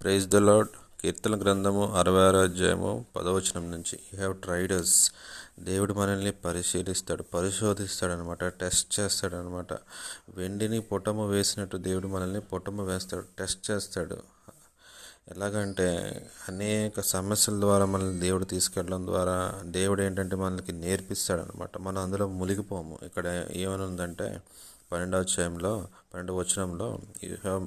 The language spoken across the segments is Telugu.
ప్రైజ్ ద లాడ్ కీర్తన గ్రంథము అరవై ఆరో అధ్యాయము పదవచనం నుంచి. యూ హ్యావ్ ట్రైడర్స్ దేవుడు మనల్ని పరిశీలిస్తాడు పరిశోధిస్తాడు అనమాట టెస్ట్ చేస్తాడు అనమాట వెండిని పొటము వేసినట్టు దేవుడు మనల్ని పొటము వేస్తాడు టెస్ట్ చేస్తాడు. ఎలాగంటే అనేక సమస్యల ద్వారా మనల్ని దేవుడు తీసుకెళ్ళడం ద్వారా దేవుడు ఏంటంటే మనకి నేర్పిస్తాడు అనమాట మనం అందులో మునిగిపోము. ఇక్కడ ఏమనుందంటే పన్నెండవ అధ్యాయంలో పన్నెండవ వచనంలో you have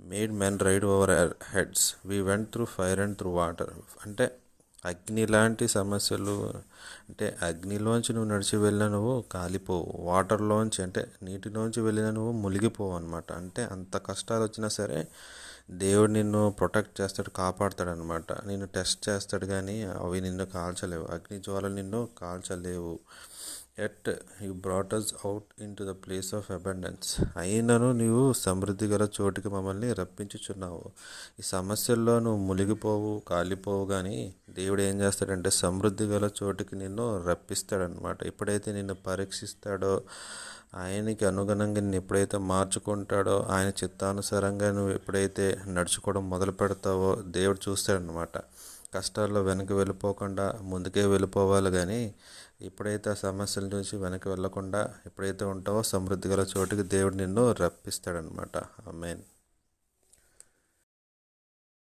made men ride over heads. We went through fire and through water. అంటే అగ్ని లాంటి సమస్యలు అంటే అగ్నిలోంచి నువ్వు నడిచి వెళ్ళినవు నువ్వు కాలిపోవు. వాటర్లోంచి అంటే నీటిలోంచి వెళ్ళిన నువ్వు మునిగిపోవు అనమాట అంటే అంత కష్టాలు వచ్చినా సరే దేవుడు నిన్ను ప్రొటెక్ట్ చేస్తాడు కాపాడుతాడు అనమాట నిన్ను టెస్ట్ చేస్తాడు కానీ అవి నిన్ను కాల్చలేవు. అగ్ని జ్వాలలు నిన్ను కాల్చలేవు. Yet you brought us out into the place of abundance అయినను నీవు సమృద్ధి గల చోటుకి మమ్మల్ని రప్పించుచున్నావు. ఈ సమస్యల్లో నువ్వు మునిగిపోవు కాలిపోవు కానీ దేవుడు ఏం చేస్తాడంటే సమృద్ధి గల చోటుకి నిన్ను రప్పిస్తాడనమాట ఎప్పుడైతే నిన్ను పరీక్షిస్తాడో ఆయనకి అనుగుణంగా నిన్ను ఎప్పుడైతే మార్చుకుంటాడో ఆయన చిత్తానుసారంగా నువ్వు ఎప్పుడైతే నడుచుకోవడం మొదలు పెడతావో దేవుడు చూస్తాడనమాట కష్టాల్లో వెనక్కి వెళ్ళిపోకుండా ముందుకే వెళ్ళిపోవాలి కానీ ఎప్పుడైతే ఆ సమస్యల నుంచి వెనక్కి వెళ్ళకుండా ఎప్పుడైతే ఉంటావో సమృద్ధి గల చోటుకి దేవుడు నిన్ను రప్పిస్తాడనమాట మెయిన్